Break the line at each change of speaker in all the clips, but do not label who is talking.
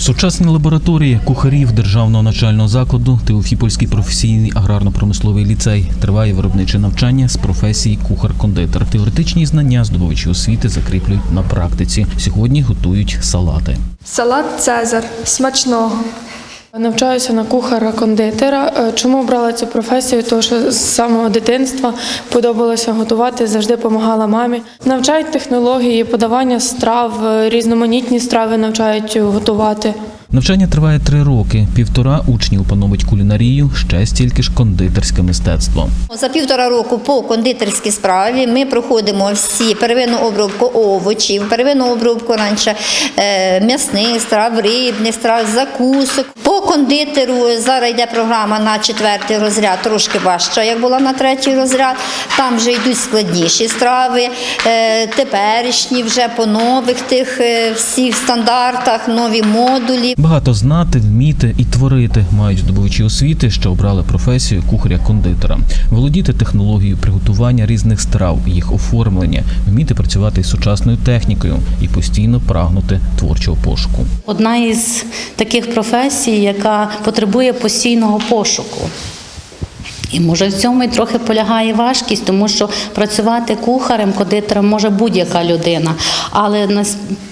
Сучасні лабораторії кухарів державного навчального закладу Теофіпольський професійний аграрно-промисловий ліцей триває виробниче навчання з професії кухар-кондитер. Теоретичні знання здобувачі освіти закріплюють на практиці. Сьогодні готують салати.
Салат Цезар смачного.
Навчаюся на кухара-кондитера. Е, Чому обрала цю професію? Тому що з самого дитинства подобалося готувати, завжди допомагала мамі. Навчають технології, подавання страв, е, різноманітні страви навчають готувати.
Навчання триває три роки. Півтора учні опановують кулінарію, ще стільки ж кондитерське мистецтво.
За півтора року по кондитерській справі ми проходимо всі первинну обробку овочів, первинну обробку раніше е, м'ясних страв, рибних страв, закусок. Кондитеру зараз йде програма на четвертий розряд, трошки важча, як була на третій розряд. Там вже йдуть складніші страви, е, теперішні вже по нових тих е, всіх стандартах, нові модулі.
Багато знати, вміти і творити мають здобувачі освіти, що обрали професію кухаря-кондитера. Володіти технологією приготування різних страв, їх оформлення, вміти працювати із сучасною технікою і постійно прагнути творчого пошуку.
Одна із таких професій, яка потребує постійного пошуку. І може в цьому і трохи полягає важкість, тому що працювати кухарем, кондитером може будь-яка людина. Але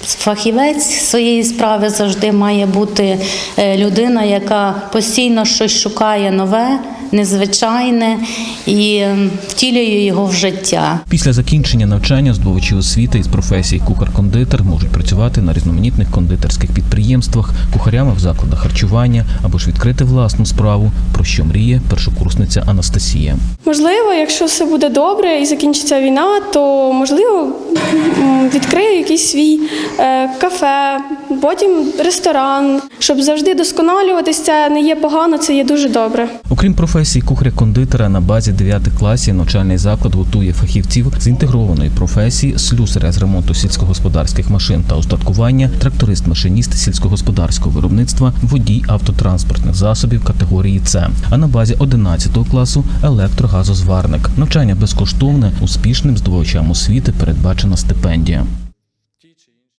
фахівець своєї справи завжди має бути е, людина, яка постійно щось шукає нове, незвичайне і ем, втілює його в життя.
Після закінчення навчання здобувачі освіти із професії кухар-кондитер можуть працювати на різноманітних кондитерських підприємствах, кухарями в закладах харчування або ж відкрити власну справу, про що мріє першокурсниця Анастасія.
Можливо, якщо все буде добре і закінчиться війна, то можливо відкрию якийсь свій е, кафе, потім ресторан, щоб завжди досконалюватися. Це не є погано, це є дуже добре.
Окрім професії кухаря-кондитера, на базі 9 класів навчальний заклад готує фахівців з інтегрованої професії слюсаря з ремонту сільськогосподарських машин та устаткування, тракторист-машиніст сільськогосподарського виробництва, водій автотранспортних засобів категорії С. А на базі 11 класу електрогазозварник. Навчання безкоштовне, успішним здобувачам освіти передбачена стипендія.